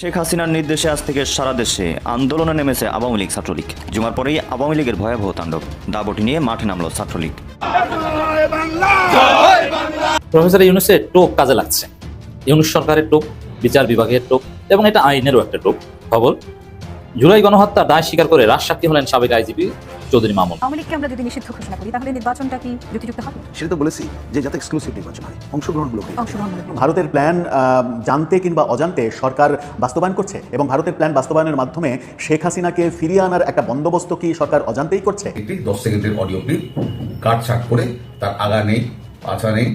শেখ হাসিনার নির্দেশে আজ থেকে সারা দেশে আন্দোলনে নেমেছে আওয়ামী লীগ ছাত্রলীগ। জুমার পরেই আওয়ামী লীগের ভয়াবহ তাণ্ডব। দাবটি নিয়ে মাঠে নামলো ছাত্রলীগ। প্রফেসর ইউনুসের টোপ কাজে লাগছে। ইউনুস সরকারের টোপ, বিচার বিভাগের টোপ এবং এটা আইনেরও একটা টোপ। খবর, জুলাই গণহত্যা দায় স্বীকার করে রাজসাক্ষী হলেন সাবেক আইজিপি চৌধুরী মামুন। আওয়ামী লীগকে আমরা যদি নিষিদ্ধ ঘোষণা করি তাহলে নির্বাচনটা কি যুক্তিযুক্ত হবে? সেটা তো বলেছি যে যাতে এক্সক্লুসিভ নির্বাচন হয় অংশগ্রহণমূলক অংশগ্রহণ মূলক। ভারতের প্ল্যান জানতে কিংবা অজান্তে সরকার বাস্তবায়ন করছে এবং ভারতের প্ল্যান বাস্তবায়নের মাধ্যমে শেখ হাসিনাকে ফিরিয়ে আনার একটা বন্দোবস্ত কি সরকার অজান্তেই করছে? একটি দশ সেকেন্ডের অডিও ক্লিপ কাটছাট করে তার আগা নেই পাছা নেই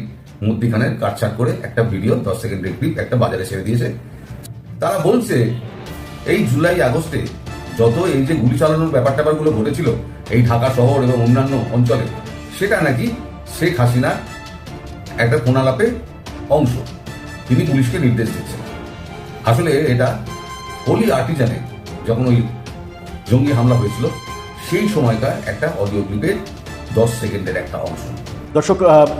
মধ্যিখানে কাটছাট করে একটা ভিডিও দশ সেকেন্ডের ক্লিপ একটা বাজারে ছেড়ে দিয়েছে। তারা বলছে এই জুলাই আগস্টে যত এই যে গুলি চালানোর ব্যাপার ট্যাপারগুলো ঘটেছিল এই ঢাকা শহর এবং অন্যান্য অঞ্চলে, সেটা নাকি শেখ হাসিনার একটা কোনালাপের অংশ। তিনি পুলিশকে নির্দেশ দিচ্ছেন। আসলে এটা হোলি আর্টিজানে যখন ওই জঙ্গি হামলা হয়েছিল, সেই সময়কার একটা অডিও ক্লিপের দশ সেকেন্ডের একটা অংশ। দর্শক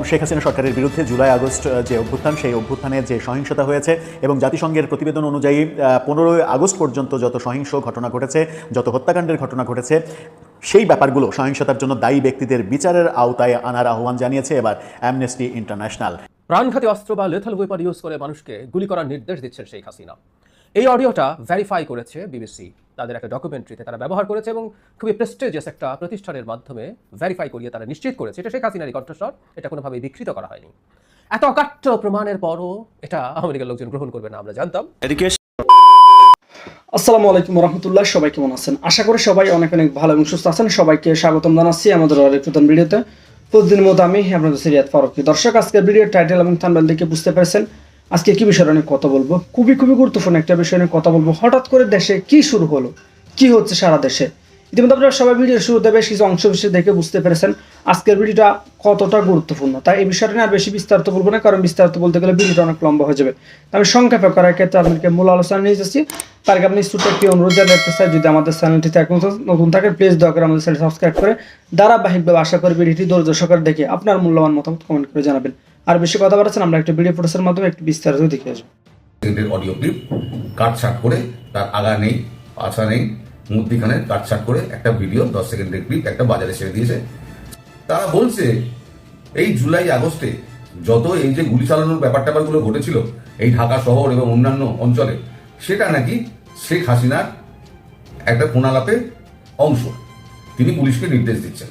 শেখ হাসিনা সরকারের বিরুদ্ধে জুলাই আগস্ট যে অভ্যুত্থান, সেই অভ্যুত্থানের যে সহিংসতা হয়েছে এবং জাতিসংঘের প্রতিবেদন অনুযায়ী পনেরোই আগস্ট পর্যন্ত যত সহিংস ঘটনা ঘটেছে, যত হত্যাকাণ্ডের ঘটনা ঘটেছে সেই ব্যাপারগুলো সহিংসতার জন্য দায়ী ব্যক্তিদের বিচারের আওতায় আনার আহ্বান জানিয়েছে এবার অ্যামনেস্টি ইন্টারন্যাশনাল প্রাণঘাতী অস্ত্র বা লেথাল ওয়েপন ইউজ করে মানুষকে গুলি করার নির্দেশ দিচ্ছেন শেখ হাসিনা। এই অডিওটা ভেরিফাই করেছে বিবিসি তাদের একটা ডকুমেন্টারিতে তারা ব্যবহার করেছে এবং খুবই প্রেস্টেজিয়াস একটা প্রতিষ্ঠানের মাধ্যমে ভেরিফাই করিয়ে তারা নিশ্চিত করেছে। এটা শেখ হাসিনারই কণ্ঠস্বর এটা কোনোভাবেই বিকৃত করা হয়নি। এত অকাট্য প্রমাণের পরও এটা আমেরিকার লোকজন গ্রহণ করবে না আমরা জানতাম। এদিকে আসসালামু আলাইকুম রহমতুল্লাহ, সবাই কেমন আছেন? আশা করি সবাই অনেক অনেক ভালো এবং সুস্থ আছেন। সবাইকে স্বাগতম জানাচ্ছি আমাদের আরেক নতুন ভিডিওতে। প্রতিদিনের মতো আমি, আপনাদের সিরিয়াত ফারুকি। দর্শক, আজকের ভিডিওর টাইটেল এবং থাম্বেল দেখে বুঝতে পেরেছেন আজকে কী বিষয়ে অনেক কথা বলব। খুবই খুবই গুরুত্বপূর্ণ একটা বিষয় নিয়ে কথা বলব। হঠাৎ করে দেশে কি শুরু হলো? কি হচ্ছে সারা দেশে? ইতিমধ্যে আপনারা সবাই ভিডিওর শুরুতে বেশ কিছু অংশ বিশেষ দেখে বুঝতে পেরেছেন আজকের ভিডিওটা কতটা গুরুত্বপূর্ণ। তাই এই বিষয়টা নিয়ে আর বেশি বিস্তারিত বলব না, কারণ বিস্তারিত বলতে গেলে ভিডিওটা অনেক লম্বা হয়ে যাবে। আমি সংক্ষেপে করার ক্ষেত্রে আপনাদেরকে মূল আলোচনা নিয়ে যাচ্ছি তার আগে আপনি ছোট্ট একটি অনুরোধ জানিয়ে রাখতে চাই, যদি আমাদের চ্যানেলটিতে এখন নতুন থাকে প্লিজ দয়া করে আমাদের চ্যানেল সাবস্ক্রাইব করে ধারাবাহিকভাবে আশা করি ভিডিওটি ধৈর্য দেখে আপনার মূল্যবান মতামত কমেন্ট করে জানাবেন। আর বেশি কথা বলেছেন আমরা একটা ভিডিও প্রোডাক্সের মাধ্যমে একটি বিস্তারিত দেখে আসব। অডিও ক্লিপ কাটছাট করে, তার আগা নেই, পাছা নেই মধ্যিখানে কাটছাট করে একটা ভিডিও, দশ সেকেন্ডের ক্লিপ একটা বাজারে ছেড়ে দিয়েছে। তারা বলছে, এই জুলাই আগস্টে যত এই যে গুলি চালানোর ব্যাপার ট্যাপারগুলো ঘটেছিল, এই ঢাকা শহর এবং অন্যান্য অঞ্চলে, সেটা নাকি শেখ হাসিনার একটা কোনালাপের অংশ। তিনি পুলিশকে নির্দেশ দিচ্ছেন।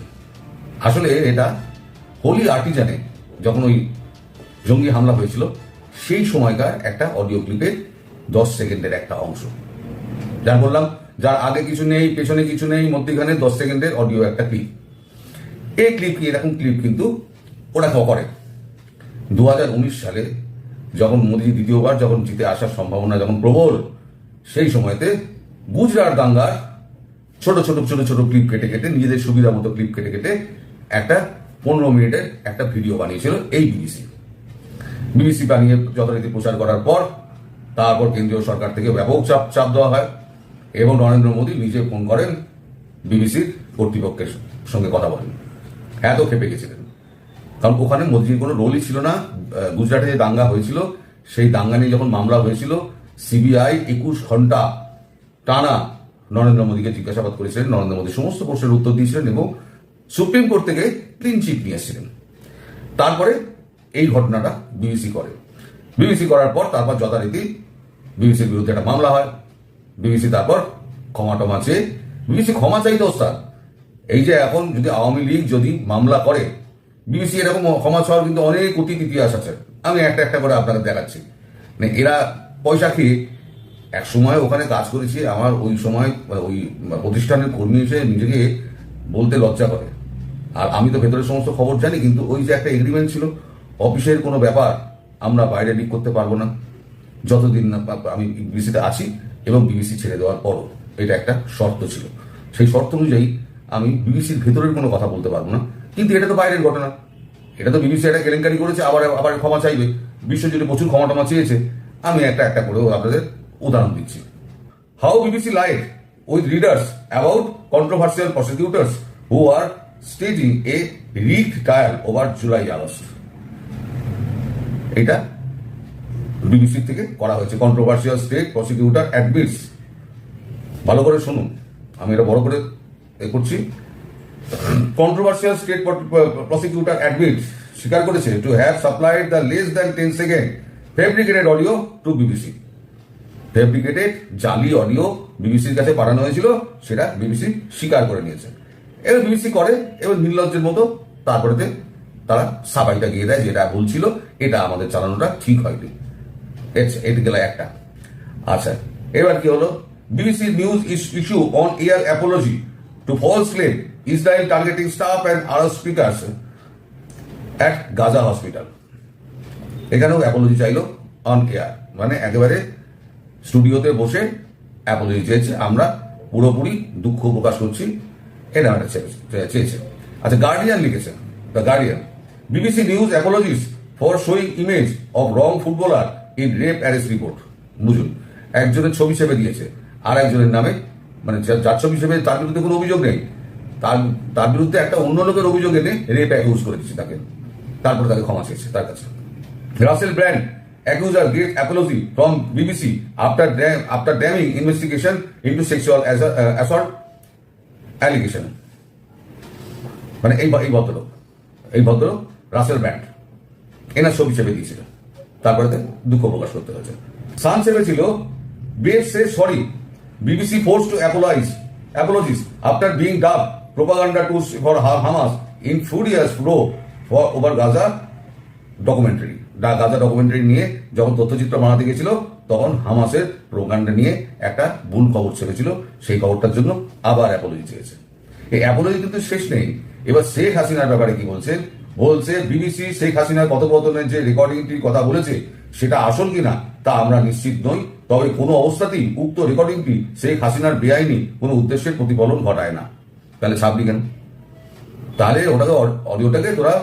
আসলে এটা হোলি আর্টিজানে যখন ওই জঙ্গি হামলা হয়েছিল, সেই সময়কার একটা অডিও ক্লিপের দশ সেকেন্ডের একটা অংশ। যার বললাম যার আগে কিছু নেই, পেছনে কিছু নেই, মধ্যখানে দশ সেকেন্ডের অডিও একটা ক্লিপ এই ক্লিপ এরকম ক্লিপ কিন্তু ওরা করে। দু হাজার উনিশ সালে যখন মোদী দ্বিতীয়বার যখন জিতে আসার সম্ভাবনা যখন প্রবল, সেই সময়তে গুজরাট দাঙ্গার ছোট ছোট ছোট ছোট ক্লিপ কেটে কেটে, নিজেদের সুবিধা মতো ক্লিপ কেটে কেটে একটা পনেরো মিনিটের একটা ভিডিও বানিয়েছিল এই বিবিসি বিবিসি বানিয়ে যথারীতি প্রচার করার পর তারপর কেন্দ্রীয় সরকার থেকে ব্যাপক চাপ চাপ দেওয়া হয়। এবং নরেন্দ্র মোদী নিজে ফোন করেন বিবিসির কর্তৃপক্ষের সঙ্গে কথা বলেন। এত খেপে গেছিলেন। কারণ ওখানে মোদিজির কোনো রোলই ছিল না। গুজরাটে যে দাঙ্গা হয়েছিল, সেই দাঙ্গা নিয়ে যখন মামলা হয়েছিল, সিবিআই একুশ ঘণ্টা টানা নরেন্দ্র মোদীকে জিজ্ঞাসাবাদ করেছিলেন। নরেন্দ্র মোদী সমস্ত প্রশ্নের উত্তর দিয়েছিলেন এবং সুপ্রিম কোর্ট থেকে ক্লিন চিট নিয়ে এসেছিলেন। তারপরে এই ঘটনাটা বিবিসি করে। বিবিসি করার পর তারপর যথারীতি বিবিসির বিরুদ্ধে একটা মামলা হয়। বিবিসি তারপর ক্ষমা টমা চেয়ে, বিবিসি ক্ষমা চাইতে ওস্তাদ। এই যে এখন যদি আওয়ামী লীগ যদি মামলা করে, বিবিসি এরকম ক্ষমা চাওয়ার কিন্তু অনেক অতীত ইতিহাস আছে। আমি একটা একটা করে আপনাকে দেখাচ্ছি। মানে এরা পয়সা খেয়ে এক সময় ওখানে কাজ করেছি, আমার ওই সময় মানে ওই প্রতিষ্ঠানের কর্মী হিসেবে নিজেকে বলতে লজ্জা করে। আর আমি তো ভেতরের সমস্ত খবর জানি, কিন্তু ওই যে একটা এগ্রিমেন্ট ছিল, অফিসের কোনো ব্যাপার আমরা বাইরে লিক করতে পারব না। যতদিন না আমি বিবিসিতে আছি এবং বিবিসি ছেড়ে দেওয়ার পরও এটা একটা শর্ত ছিল। সেই শর্ত অনুযায়ী আমি বিবিসির ভেতরের কোনো কথা বলতে পারব না। কিন্তু এটা তো বাইরের ঘটনা। এটা তো বিবিসি একটা কেলেঙ্কারি করেছে, আবার আবার ক্ষমা চাইবে। বিশ্বজুড়ে প্রচুর ক্ষমা টমা চেয়েছে। আমি একটা একটা করে আপনাদের উদাহরণ দিচ্ছি। How BBC live with readers about controversial prosecutors who are staging a rig trial over July August এটা বিবিসি থেকে করা হয়েছে। কন্ট্রোভার্সিয়াল স্টেট প্রসিকিউটর অ্যাডমিটস ভালো করে শুনুন। আমি এটা বড় করে এ করছি। কন্ট্রোভার্সিয়াল স্টেট প্রসিকিউটার অ্যাডমিট স্বীকার করেছে to have supplied the less than ten second fabricated audio to BBC fabricated জালি অডিও বিবিসির কাছে পাঠানো হয়েছিল, সেটা বিবিসি স্বীকার করে নিয়েছে। এবার বিবিসি করে, এবার নির্লজ্জের মতো তারপরেতে তারা সাবাইটা গিয়ে দেয় যেটা ভুল ছিল, এটা আমাদের চালানোটা ঠিক হয়নি। এট- গেল একটা আচ্ছা এবার কি হলো? BBC news issue on air apology to false claim Israel targeting staff and other speakers at Gaza hospital এখানেও অ্যাপোলজি চাইলো অন এয়ার মানে একেবারে স্টুডিওতে বসে অ্যাপোলজি চেয়েছে। আমরা পুরোপুরি দুঃখ প্রকাশ করছি। একটা চেয়ে- চেয়েছে। আচ্ছা গার্ডিয়ান লিখেছে। The Guardian BBC news apologises for showing image of wrong footballer in rape arrest report. বুঝুন একজনের ছবি সেবে দিয়েছে আর একজনের নামে মানে যার ছবি সেবে তার বিরুদ্ধে কোনো অভিযোগ নেই। তার তার বিরুদ্ধে একটা অন্য লোকের অভিযোগ এনে রেপ অ্যাকিউজ করে দিচ্ছে তাকে। তারপরে তাকে ক্ষমা চেয়েছে তার কাছে। Russell Brand accuser gives apology from BBC after dam, after damning investigation into sexual assa- uh, assault. মানে এই এই ভদ্রলোক এই ভদ্রলোক রাসেল ব্র্যান্ড এনার ছবি চেপে দিয়েছিল। তারপরে দুঃখ প্রকাশ করতে হয়েছে। সান বেশ says sorry BBC forced to apologise apologises after being dub propaganda to for Hamas in furious pro for over Gaza documentary Gaza documentary নিয়ে যখন তথ্যচিত্র বানাতে গেছিল তখন হামাসের প্রোগ্রামটা নিয়ে একটা ভুল খবর ছেড়েছিল সেই খবরটার জন্য আবার অ্যাপোলজি চেয়েছে। এই অ্যাপোলজি কিন্তু শেষ নেই। এবার শেখ হাসিনার ব্যাপারে কি বলছে? বলছে, বিবিসি শেখ হাসিনার কথোপকথনের যে রেকর্ডিংটির কথা বলেছে, সেটা আসল কিনা, তা আমরা নিশ্চিত নই। তবে কোনো অবস্থাতেই উক্ত রেকর্ডিংটি শেখ হাসিনার বেআইনি কোনো উদ্দেশ্যের প্রতিফলন ঘটায় না। তাহলে ছাপলি কেন? তাহলে ওটাকে অডিওটাকে তোরা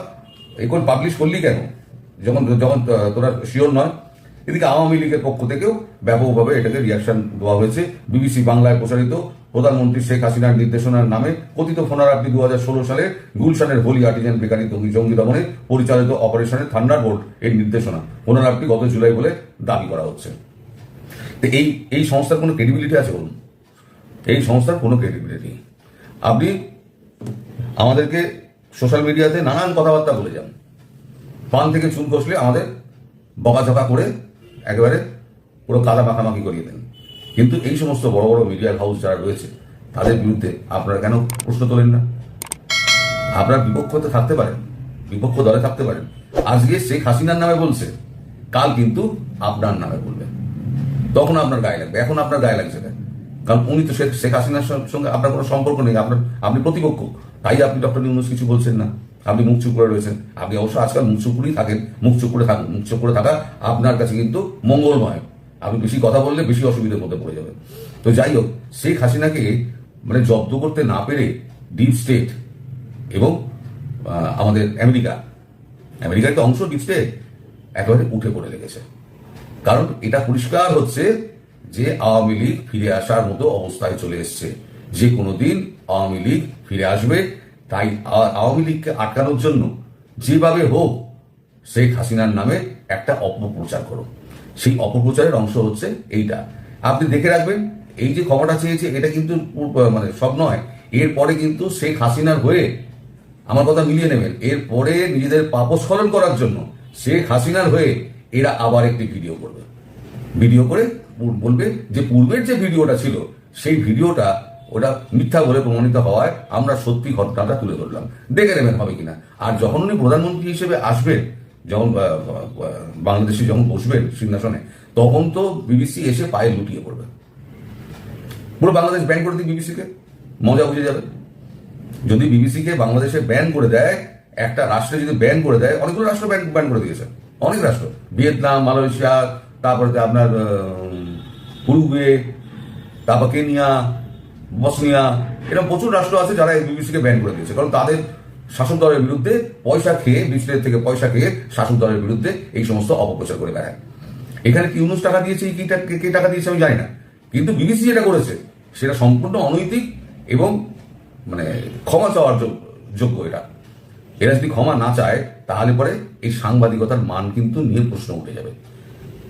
এখন পাবলিশ করলি কেন? যখন যখন তোরা শিওর নয়। এদিকে আওয়ামী লীগের পক্ষ থেকেও ব্যাপকভাবে এটাকে রিয়াকশন দেওয়া হয়েছে। বিবিসি বাংলায় প্রচারিত প্রধানমন্ত্রী শেখ হাসিনার নির্দেশনার নামে কথিত ফোনারাপটি দু হাজার ষোলো সালে গুলশানের হোলি আর্টিজান বেকারি জঙ্গি দমনে পরিচালিত অপারেশনের থান্ডার বোর্ড এর নির্দেশনা। ফোনারাপটি গত জুলাই বলে দাবি করা হচ্ছে। তো এই এই সংস্থার কোনো ক্রেডিবিলিটি আছে বলুন? এই সংস্থার কোনো ক্রেডিবিলিটি আপনি আমাদেরকে সোশ্যাল মিডিয়াতে নানান কথাবার্তা বলে যান। পান থেকে চুন কষলে আমাদের বকাঝকা করে একেবারে পুরো কাদা মাখামাখি করিয়ে দেন। কিন্তু এই সমস্ত বড় বড় মিডিয়ার হাউস যারা রয়েছে, তাদের বিরুদ্ধে আপনারা কেন প্রশ্ন তোলেন না? আপনারা বিপক্ষতে থাকতে পারেন, বিপক্ষ দলে থাকতে পারেন। আজকে শেখ হাসিনার নামে বলছে, কাল কিন্তু আপনার নামে বলবেন তখন আপনার গায়ে লাগবে, এখন আপনার গায়ে লাগছে না কারণ উনি তো শেখ শেখ হাসিনার সঙ্গে আপনার কোনো সম্পর্ক নেই, আপনার, আপনি প্রতিপক্ষ। তাই আপনি ডক্টর ইউনুস কিছু বলছেন না। আপনি মুখ চুপ করে রয়েছেন। আপনি অবশ্য আজকাল মুখ চুপ করেই থাকেন। মুখ চুপ করে থাকুন। মুখ চুপ করে থাকা আপনার কাছে কিন্তু মঙ্গলময়। আপনি বেশি কথা বললে বেশি অসুবিধার মধ্যে পড়ে যাবেন। তো যাই হোক, শেখ হাসিনাকে মানে জব্দ করতে না পেরে ডিপ স্টেট এবং আমাদের আমেরিকা, আমেরিকার তো অংশ ডিপ স্টেট একেবারে উঠে পড়ে লেগেছে। কারণ এটা পরিষ্কার হচ্ছে যে আওয়ামী লীগ ফিরে আসার মতো অবস্থায় চলে এসছে। যে কোনো দিন আওয়ামী লীগ ফিরে আসবে তাই আওয়ামী লীগকে আটকানোর জন্য যেভাবে হোক শেখ হাসিনার নামে একটা অপপ্রচার করো। সেই অপপ্রচারের অংশ হচ্ছে এইটা। আপনি দেখে রাখবেন, এই যে খবরটা চেয়েছে, এটা কিন্তু মানে সব নয়। এরপরে কিন্তু শেখ হাসিনার হয়ে আমার কথা মিলিয়ে নেবেন, এরপরে নিজেদের পাপস্খলন করার জন্য শেখ হাসিনার হয়ে এরা আবার একটি ভিডিও করবে। ভিডিও করে বলবে যে পূর্বের যে ভিডিওটা ছিল, সেই ভিডিওটা ওটা মিথ্যা বলে প্রমাণিত হওয়ায় আমরা সত্যি ঘটনাটা তুলে ধরলাম। দেখে নেবেন হবে কিনা। আর যখন উনি প্রধানমন্ত্রী হিসেবে আসবেন, যখন বাংলাদেশে যখন বসবেন সিংহাসনে, তখন তো বিবিসি এসে পায়ে লুটিয়ে পড়বে। পুরো বাংলাদেশ ব্যান করে দিই বিবিসিকে, মজা বুঝে যাবে। যদি বিবিসিকে বাংলাদেশে ব্যান করে দেয়, একটা রাষ্ট্রে যদি ব্যান করে দেয়, অনেকগুলো রাষ্ট্র ব্যান ব্যান করে দিয়েছে। অনেক রাষ্ট্র। ভিয়েতনাম, মালয়েশিয়া, তারপরে আপনার উরুগুয়ে, তারপর কেনিয়া বসনিয়া, এরকম প্রচুর রাষ্ট্র আছে যারা এই বিবিসিকে ব্যান করে দিয়েছে। কারণ তাদের শাসক দলের বিরুদ্ধে পয়সা খেয়ে বিবিসির থেকে পয়সা খেয়ে শাসক দলের বিরুদ্ধে এই সমস্ত অপপ্রচার করে বেড়ায়। এখানে কি ইউনুস টাকা দিয়েছে, কে- কে টাকা দিয়েছে আমি জানি না। কিন্তু বিবিসি যেটা করেছে, সেটা সম্পূর্ণ অনৈতিক এবং মানে ক্ষমা চাওয়ার যোগ্য এটা। এরা যদি ক্ষমা না চায়, তাহলে পরে এই সাংবাদিকতার মান কিন্তু নিয়ে প্রশ্ন উঠে যাবে।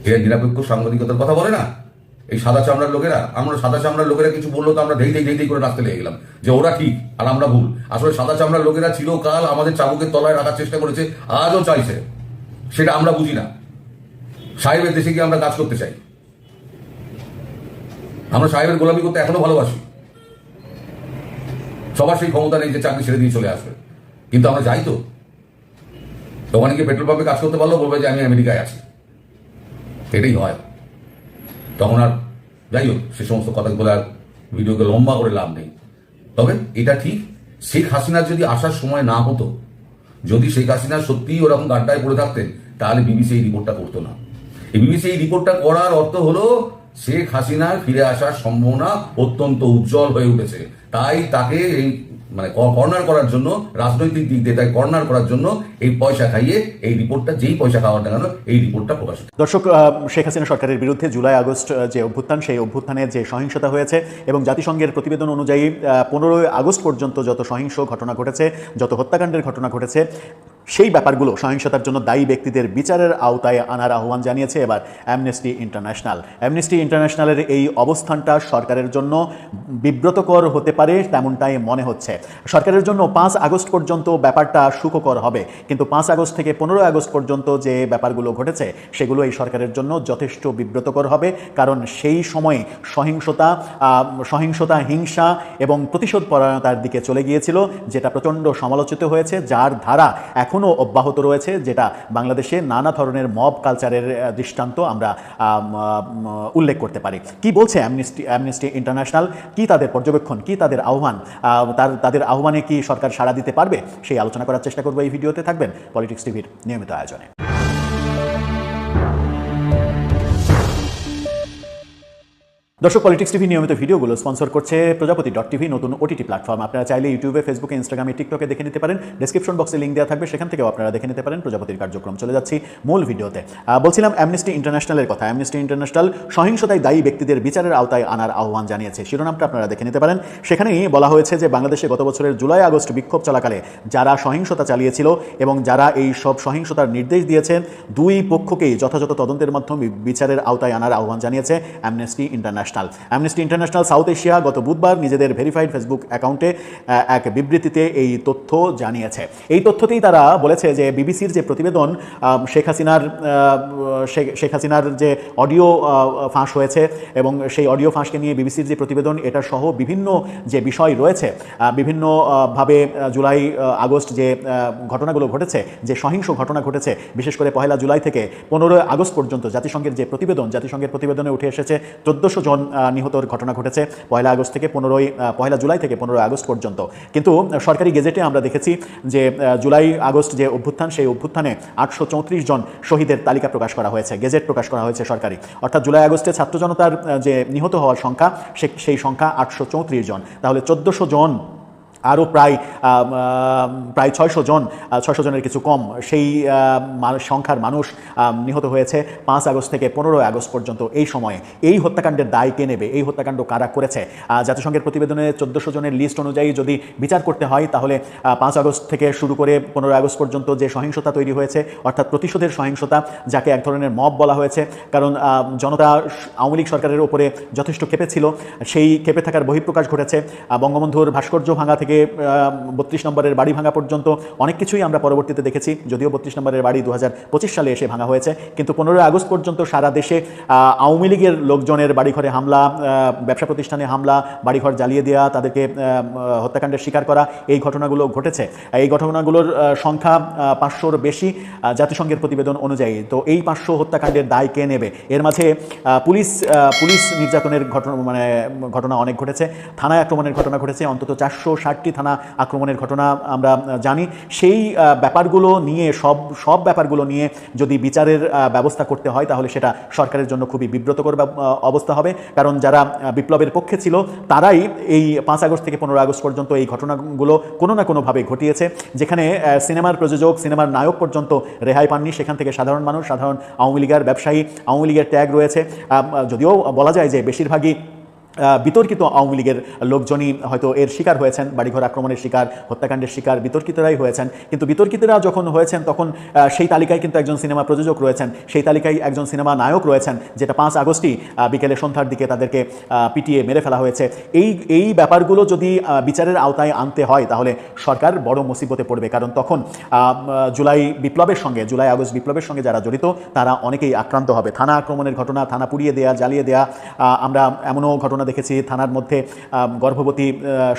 এরা নিরপেক্ষ সাংবাদিকতার কথা বলে না। এই সাদা চামড়ার লোকেরা, আমরা সাদা চামড়ার লোকেরা কিছু বলল তো আমরা ধেই ধেই করে রাস্তা লেগে গেলাম। যে ওরা ঠিক আর আমরা ভুল। আসলে সাদা চামড়ার লোকেরা চিরকাল আমাদের চাবুকের তলায় রাখার চেষ্টা করেছে, আজও চাইছে। সেটা আমরা বুঝি না। সাহেবের দেশে গিয়ে আমরা কাজ করতে চাই। আমরা সাহেবের গোলামি করতে এখনও ভালোবাসি। সবার সেই ক্ষমতা নেই যে চাকরি ছেড়ে দিয়ে চলে আসবে। কিন্তু আমরা যাই তো। ওখানে গিয়ে পেট্রোল পাম্পে কাজ করতে পারলেও বলবে যে আমি আমেরিকায় আছি। এটাই হয়। তখন আর যাই হোক, সে সমস্ত কথাগুলো আর ভিডিওকে লম্বা করে লাভ নেই। তবে এটা ঠিক, শেখ হাসিনার যদি আসার সময় না হতো, যদি শেখ হাসিনা সত্যিই ওরকম গাড্ডায় পড়ে থাকতেন, তাহলে বিবিসি এই রিপোর্টটা করতো না। এই বিবিসি এই রিপোর্টটা করার অর্থ হলো শেখ হাসিনার ফিরে আসার সম্ভাবনা অত্যন্ত উজ্জ্বল হয়ে উঠেছে। তাই তাকে এই মানে কর্নার করার জন্য, রাজনৈতিক দিক দিয়ে তাই কর্নার করার জন্য এই পয়সা খাইয়ে এই রিপোর্টটা, যেই পয়সা খাওয়ার না কেন এই রিপোর্টটা প্রকাশিত দর্শক শেখ হাসিনা সরকারের বিরুদ্ধে জুলাই আগস্ট যে অভ্যুত্থান, সেই অভ্যুত্থানে যে সহিংসতা হয়েছে এবং জাতিসংঘের প্রতিবেদন অনুযায়ী পনেরোই আগস্ট পর্যন্ত যত সহিংস ঘটনা ঘটেছে, যত হত্যাকাণ্ডের ঘটনা ঘটেছে সেই ব্যাপারগুলো সহিংসতার জন্য দায়ী ব্যক্তিদের বিচারের আওতায় আনার আহ্বান জানিয়েছে এবার অ্যামনেস্টি ইন্টারন্যাশনাল অ্যামনেস্টি ইন্টারন্যাশনালের এই অবস্থানটা সরকারের জন্য বিব্রতকর হতে পারে তেমনটাই মনে হচ্ছে। সরকারের জন্য পাঁচ আগস্ট পর্যন্ত ব্যাপারটা সুখকর হবে। কিন্তু পাঁচ আগস্ট থেকে পনেরোই আগস্ট পর্যন্ত যে ব্যাপারগুলো ঘটেছে, সেগুলো এই সরকারের জন্য যথেষ্ট বিব্রতকর হবে। কারণ সেই সময়ে সহিংসতা সহিংসতা, হিংসা এবং প্রতিশোধ পরায়ণতার দিকে চলে গিয়েছিল, যেটা প্রচণ্ড সমালোচিত হয়েছে, যার ধারা এখনও অব্যাহত রয়েছে যেটা বাংলাদেশে নানা ধরনের মব কালচারের দৃষ্টান্ত আমরা আম, আম, উল্লেখ করতে পারি। কি বলছে অ্যামনিস্টি অ্যামনিস্টি ইন্টারন্যাশনাল কি তাদের পর্যবেক্ষণ? কি তাদের আহ্বান? আহ, তার তাদের আহ্বানে কি সরকার সাড়া দিতে পারবে? সেই আলোচনা করার চেষ্টা করব এই ভিডিওতে। থাকবেন পলিটিক্স টিভির নিয়মিত আয়োজনে। দর্শক পলিটিক্স টিভি নিয়মিত ভিডিওগুলো স্পন্সর করছে প্রজাপতি ডট টিভি নতুন ওটিটি প্ল্যাটফর্ম আপনারা চাইলে ইউটিউবে ফেসবুকে ইনস্টাগ্রামে টিকটকে দেখে নিতে পারেন। ডিসক্রিপশন বক্সে লিঙ্ক দেওয়া থাকবে, সেখান থেকেও আপনারা দেখে নিতে পারেন প্রজাপতির কার্যক্রম। চলে যাচ্ছি মূল ভিডিওতে। বলছিলাম অ্যামনেস্টি ইন্টারন্যাশনালের কথা। অ্যামনেস্টি ইন্টারন্যাশনাল সহিংসতায় দায়ী ব্যক্তিদের বিচারের আওতায় আনার আহ্বান জানিয়েছে। শিরোনামটা আপনারা দেখে নিতে পারেন। সেখানেই বলা হয়েছে যে, বাংলাদেশে গত বছরের জুলাই, আগস্ট বিক্ষোভ চলাকালে যারা সহিংসতা চালিয়েছিল এবং যারা এই সব সহিংসতার নির্দেশ দিয়েছেন দুই পক্ষকেই যথাযথ তদন্তের মাধ্যমে বিচারের আওতায় আনার আহ্বান জানিয়েছে Amnesty International Amnesty International South Asia গত বুধবার নিজেদের ভেরিফাইড ফেসবুক অ্যাকাউন্টে এক বিবৃতিতে এই তথ্য জানিয়েছে। এই তথ্যতেই তারা বলেছে যে বিবিসির যে প্রতিবেদন শেখ হাসিনার শেখ- হাসিনার যে অডিও ফাঁস হয়েছে এবং সেই অডিও ফাঁসকে নিয়ে বিবিসির যে প্রতিবেদন এটা সহ বিভিন্ন যে বিষয় রয়েছে আহ, বিভিন্ন ভাবে জুলাই আগস্ট যে ঘটনাগুলো ঘটেছে যে সহিংস ঘটনা ঘটেছে বিশেষ করে পহেলা জুলাই থেকে পনেরোই আগস্ট পর্যন্ত জাতিসংঘের যে প্রতিবেদন জাতিসংঘের প্রতিবেদনে উঠে এসেছে চোদ্দোশো জন আহ, নিহতর ঘটনা ঘটেছে পয়লা আগস্ট থেকে পনেরোই পয়লা জুলাই থেকে পনেরোই আগস্ট পর্যন্ত। কিন্তু সরকারি গেজেটে আমরা দেখেছি যে জুলাই আগস্ট যে অভ্যুত্থান সেই অভ্যুত্থানে আটশো চৌত্রিশ জন শহীদের তালিকা প্রকাশ করা হয়েছে গেজেট প্রকাশ করা হয়েছে সরকারি। অর্থাৎ জুলাই আগস্টে ছাত্র জনতার যে নিহত হওয়ার সংখ্যা সেই সংখ্যা আটশো চৌত্রিশ জন। তাহলে চোদ্দোশো জন আরও প্রায় প্রায় ছয়শো জন ছয়শো জনের কিছু কম, সেই সংখ্যার মানুষ নিহত হয়েছে পাঁচ আগস্ট থেকে পনেরোই আগস্ট পর্যন্ত এই সময়ে। এই হত্যাকাণ্ডের দায় কে নেবে? এই হত্যাকাণ্ড কারা করেছে? জাতিসংঘের প্রতিবেদনে চোদ্দোশো জনের লিস্ট অনুযায়ী যদি বিচার করতে হয়, তাহলে পাঁচ আগস্ট থেকে শুরু করে পনেরোই আগস্ট পর্যন্ত যে সহিংসতা তৈরি হয়েছে, অর্থাৎ প্রতিশোধের সহিংসতা, যাকে এক ধরনের মব বলা হয়েছে, কারণ জনতা আওয়ামী লীগ সরকারের ওপরে যথেষ্ট ক্ষেপে ছিল, সেই ক্ষেপে থাকার বহিঃপ্রকাশ ঘটেছে বঙ্গবন্ধুর ভাস্কর্য ভাঙা থেকে বত্রিশ নম্বরের বাড়ি ভাঙা পর্যন্ত অনেক কিছুই আমরা পরবর্তীতে দেখেছি, যদিও বত্রিশ নম্বরের বাড়ি দু হাজার পঁচিশ সালে এসে ভাঙা হয়েছে। কিন্তু পনেরোই আগস্ট পর্যন্ত সারা দেশে আওয়ামী লীগের লোকজনের বাড়িঘরে হামলা ব্যবসা প্রতিষ্ঠানে হামলা, বাড়িঘর জ্বালিয়ে দেওয়া তাদেরকে হত্যাকাণ্ডের শিকার করা, এই ঘটনাগুলো ঘটেছে। এই ঘটনাগুলোর সংখ্যা পাঁচশোর বেশি জাতিসংঘের প্রতিবেদন অনুযায়ী। তো এই পাঁচশো হত্যাকাণ্ডের দায় কে নেবে? এর মাঝে পুলিশ পুলিশ নির্যাতনের ঘটনা মানে ঘটনা অনেক ঘটেছে। থানায় আক্রমণের ঘটনা ঘটেছে, অন্তত চারশো ষাট ষাটটি থানা আক্রমণের ঘটনা আমরা জানি। সেই ব্যাপারগুলো নিয়ে, সব সব ব্যাপারগুলো নিয়ে যদি বিচারের ব্যবস্থা করতে হয়, তাহলে সেটা সরকারের জন্য খুবই বিব্রতকর অবস্থা হবে। কারণ যারা বিপ্লবের পক্ষে ছিল, তারাই এই পাঁচ আগস্ট থেকে পনেরো আগস্ট পর্যন্ত এই ঘটনাগুলো কোনো না কোনোভাবে ঘটিয়েছে। যেখানে সিনেমার প্রযোজক, সিনেমার নায়ক পর্যন্ত রেহাই পাননি, সেখান থেকে সাধারণ মানুষ, সাধারণ আওয়ামী লীগের ব্যবসায়ী, আওয়ামী লীগের ট্যাগ রয়েছে। যদিও বলা যায় যে বেশিরভাগই বিতর্কিত আওয়ামী লীগের লোকজনই হয়তো এর শিকার হয়েছেন, বাড়িঘর আক্রমণের শিকার, হত্যাকাণ্ডের শিকার, বিতর্কিতরাই হয়েছেন। কিন্তু বিতর্কিতরা যখন হয়েছেন, তখন সেই তালিকায় কিন্তু একজন সিনেমা প্রযোজক রয়েছেন। সেই তালিকায় একজন সিনেমা নায়ক রয়েছেন, যেটা পাঁচ আগস্টই বিকেলে সন্ধ্যার দিকে তাদেরকে পিটিয়ে মেরে ফেলা হয়েছে। এই এই ব্যাপারগুলো যদি বিচারের আওতায় আনতে হয়, তাহলে সরকার বড় মুসিবতে পড়বে। কারণ তখন জুলাই বিপ্লবের সঙ্গে, জুলাই আগস্ট বিপ্লবের সঙ্গে যারা জড়িত, তারা অনেকেই আক্রান্ত হবে। থানা আক্রমণের ঘটনা, থানা পুড়িয়ে দেয়া, জ্বালিয়ে দেয়া আমরা এমনও ঘটনা দেখেছি, থানার মধ্যে গর্ভবতী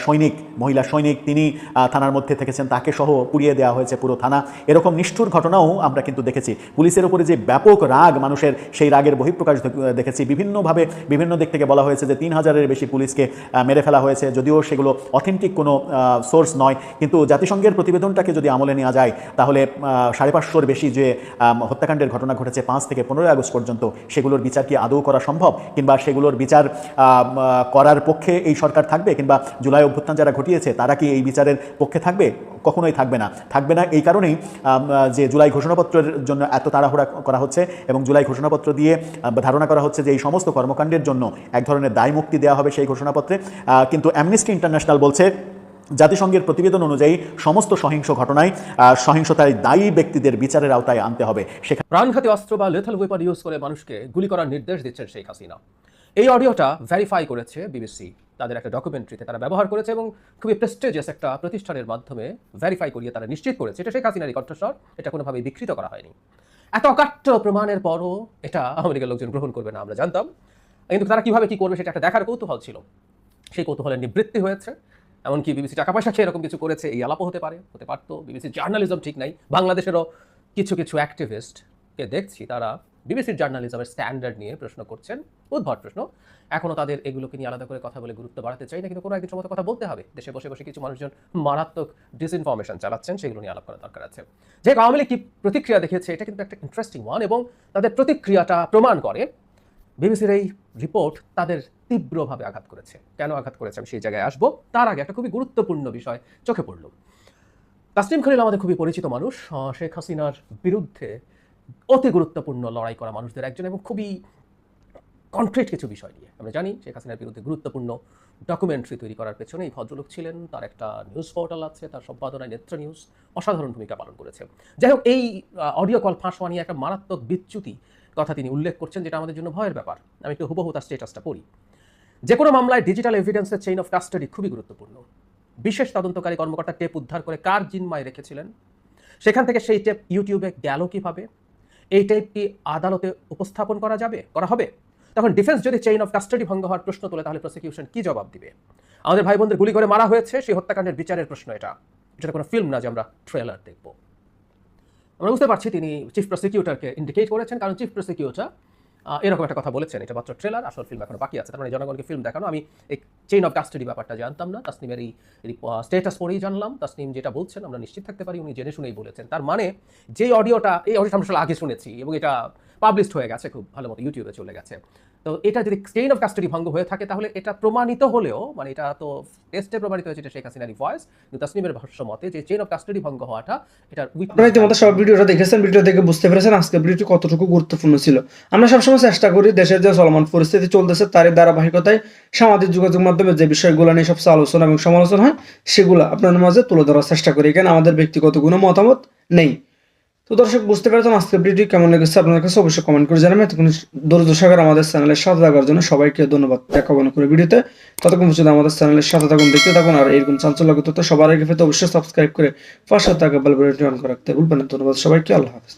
সৈনিক, মহিলা সৈনিক, তিনি থানার মধ্যে থেকেছেন, তাকে সহ পুড়িয়ে দেওয়া হয়েছে পুরো থানা। এরকম নিষ্ঠুর ঘটনাও আমরা কিন্তু দেখেছি। পুলিশের উপরে যে ব্যাপক রাগ মানুষের, সেই রাগের বহিঃপ্রকাশ দেখেছি। বিভিন্নভাবে, বিভিন্ন দিক থেকে বলা হয়েছে যে, তিন হাজারের বেশি পুলিশকে মেরে ফেলা হয়েছে। যদিও সেগুলো অথেন্টিক কোনো সোর্স নয়। কিন্তু জাতিসংঘের প্রতিবেদনটাকে যদি আমলে নেওয়া যায়, তাহলে সাড়ে পাঁচশোর বেশি যে হত্যাকাণ্ডের ঘটনা ঘটেছে পাঁচ থেকে পনেরোই আগস্ট পর্যন্ত, সেগুলোর বিচার কি আদৌ করা সম্ভব? কিংবা সেগুলোর বিচার করার পক্ষে এই সরকার থাকবে কিংবা জুলাই অভ্যুত্থান যারা ঘটিয়েছে, তারা কি এই বিচারের পক্ষে থাকবে? কখনোই থাকবে না। থাকবে না এই কারণেই যে জুলাই ঘোষণাপত্রের জন্য এত তাড়াহুড়া করা হচ্ছে এবং জুলাই ঘোষণাপত্র দিয়ে ধারণা করা হচ্ছে যে এই সমস্ত কর্মকাণ্ডের জন্য এক ধরনের দায় মুক্তি দেওয়া হবে সেই ঘোষণাপত্রে। কিন্তু অ্যামনিস্টি ইন্টারন্যাশনাল বলছে, জাতিসংঘের প্রতিবেদন অনুযায়ী সমস্ত সহিংস ঘটনায় সহিংসতায় দায়ী ব্যক্তিদের বিচারের আওতায় আনতে হবে। সেখানে প্রাণঘাতী অস্ত্র বা লেথাল ওয়েপন ইউজ করে মানুষকে গুলি করার নির্দেশ দিচ্ছেন শেখ হাসিনা। এই অডিওটা ভেরিফাই করেছে বিবিসি তাদের একটা ডকুমেন্টারিতে তারা ব্যবহার করেছে এবং খুবই প্রেস্টেজিয়াস একটা প্রতিষ্ঠানের মাধ্যমে ভেরিফাই করিয়ে তারা নিশ্চিত করেছে। এটা শেখ হাসিনারই কণ্ঠস্বর, এটা কোনোভাবেই বিকৃত করা হয়নি। এত অকাট্য প্রমাণের পরও এটা লীগের লোকজন গ্রহণ করবে না, আমরা জানতাম। কিন্তু তারা কীভাবে কী করবে সেটা একটা দেখার কৌতূহল ছিল। সেই কৌতূহলের নিবৃত্তি হয়েছে। এমনকি বিবিসি টাকা পয়সা খেয়ে এরকম কিছু করেছে, এই আলাপও হতে পারে, হতে পারতো। বিবিসি জার্নালিজম ঠিক নাই। বাংলাদেশেরও কিছু কিছু অ্যাক্টিভিস্টকে দেখছি, তারা বিবিসির জার্নালিজমের স্ট্যান্ডার্ড নিয়ে প্রশ্ন করছেন, উদ্ভট প্রশ্ন। এখনও তাদের এগুলোকে নিয়ে আলাদা করে কথা বলে গুরুত্ব বাড়াতে চাই না, কিন্তু কোনো একদিন সময় কথা বলতে হবে। দেশে বসে বসে কিছু মানুষজন মারাত্মক ডিসইনফরমেশন চালাচ্ছেন, সেগুলো নিয়ে আলাপ করা দরকার আছে। যে আওয়ামী লীগ কি প্রতিক্রিয়া দেখিয়েছে, এটা কিন্তু একটা ইন্টারেস্টিং ওয়ান এবং তাদের প্রতিক্রিয়াটা প্রমাণ করে। বিবিসির এই রিপোর্ট তাদের তীব্রভাবে আঘাত করেছে। কেন আঘাত করেছে আমি সেই জায়গায় আসব? তার আগে একটা খুবই গুরুত্বপূর্ণ বিষয় চোখে পড়ল। তাসলিম খলিল আমাদের খুবই পরিচিত মানুষ। শেখ হাসিনার বিরুদ্ধে অতি গুরুত্বপূর্ণ লড়াই করা মানুষদের একজন এবং খুবই কনক্রিট কিছু বিষয় নিয়ে। আমরা জানি শেখ হাসিনার বিরুদ্ধে গুরুত্বপূর্ণ ডকুমেন্টারি তৈরি করার পেছনে এই ভদ্রলোক ছিলেন, তার একটা নিউজ পোর্টাল আছে, তার সম্পাদনায় নেত্র নিউজ অসাধারণ ভূমিকা পালন করেছে যাই হোক, এই অডিও কল ফাঁস হওয়া নিয়ে একটা মারাত্মক বিচ্যুতি কথা তিনি উল্লেখ করছেন, যেটা আমাদের জন্য ভয়ের ব্যাপার। আমি একটু হুবহু তার স্টেটাসটা পড়ি। যে কোনো মামলায় ডিজিটাল এভিডেন্সের চেইন অফ কাস্টাডি খুবই গুরুত্বপূর্ণ। বিশেষ তদন্তকারী কর্মকর্তা টেপ উদ্ধার করে কার জিম্মায় রেখেছিলেন? সেখান থেকে সেই টেপ ইউটিউবে গেল কীভাবে? এই টাইপ কি আদালতে উপস্থাপন করা যাবে? করা হবে? তখন ডিফেন্স যদি চেইন অফ কাস্টাডি ভঙ্গ হওয়ার প্রশ্ন তোলে, তাহলে প্রসিকিউশন কি জবাব দিবে? আমাদের ভাই বোনদের গুলি করে মারা হয়েছে, সেই হত্যাকাণ্ডের বিচারের প্রশ্ন এটা। এটা কোনো ফিল্ম না যে আমরা ট্রেলার দেখব। আমরা বুঝতে পারছি তিনি চিফ প্রসিকিউটরকে ইন্ডিকেট করেছেন, কারণ চিফ প্রসিকিউটর এরকম একটা কথা বলেছেন, এটা মাত্র ট্রেলার আসল ফিল্ম এখনও বাকি আছে। তার মানে জনগণকে ফিল্ম দেখানো, আমি এই চেইন অফ কাস্টাডি ব্যাপারটা জানতাম না, তাসনিমের এই স্টেটাস পরেই জানলাম। তাসনিম যেটা বলছেন, আমরা নিশ্চিত থাকতে পারি, উনি জেনে শুনেই বলেছেন। তার মানে যেই অডিওটা এই অডিওটা আমরা আগে শুনেছি এবং এটা পাবলিশড হয়ে গেছে, খুব ভালো মতো ইউটিউবে চলে গেছে। তো এটা যদি চেইন অফ কাস্টাডি ভঙ্গ হয়ে থাকে, তাহলে এটা প্রমাণিত হলেও মানে এটা তো টেস্টে প্রমাণিত হয়েছে এটা শেখ হাসিনারি ভয়েস কিন্তু তাসনিমের ভাষ্য মতে যে চেইন অফ কাস্টাডি ভঙ্গ হওয়াটা এটা আপনারা ইতিমধ্যে সব ভিডিওটা দেখেছেন, ভিডিও দেখে বুঝতে পেরেছেন আজকে ভিডিওটি কতটুকু গুরুত্বপূর্ণ ছিল। আমরা সবসময় চেষ্টা করি দেশের যে চলমান পরিস্থিতি চলতেছে তারই ধারাবাহিকতায় সামাজিক যোগাযোগ মাধ্যমে যে বিষয়গুলো নিয়ে সবচেয়ে আলোচনা এবং সমালোচনা হয়, সেগুলো আপনাদের মাঝে তুলে ধরার চেষ্টা করি। এখানে আমাদের ব্যক্তিগত কোনো মতামত নেই। তো দর্শক, বুঝতে পেরেছেন আজকে ভিডিও কেমন লেগেছে? আপনার কাছে অবশ্যই কমেন্ট করে জানাবেন। এতক্ষণ দরিদ্র সাগর আমাদের চ্যানেলের সাথে থাকার জন্য সবাইকে ধন্যবাদ দেখা মনে করে ভিডিওতে। ততক্ষণ পর্যন্ত আমাদের চ্যানেলের সাথে থাকুন, দেখতে থাকুন, আর এরকম চাঞ্চল্য তথ্য সবার আগে পেতে অবশ্যই সাবস্ক্রাইব করে পাশে থাকা বেল অন করে রাখতে ভুলবেন ধন্যবাদ সবাইকে, আল্লাহ হাফেজ।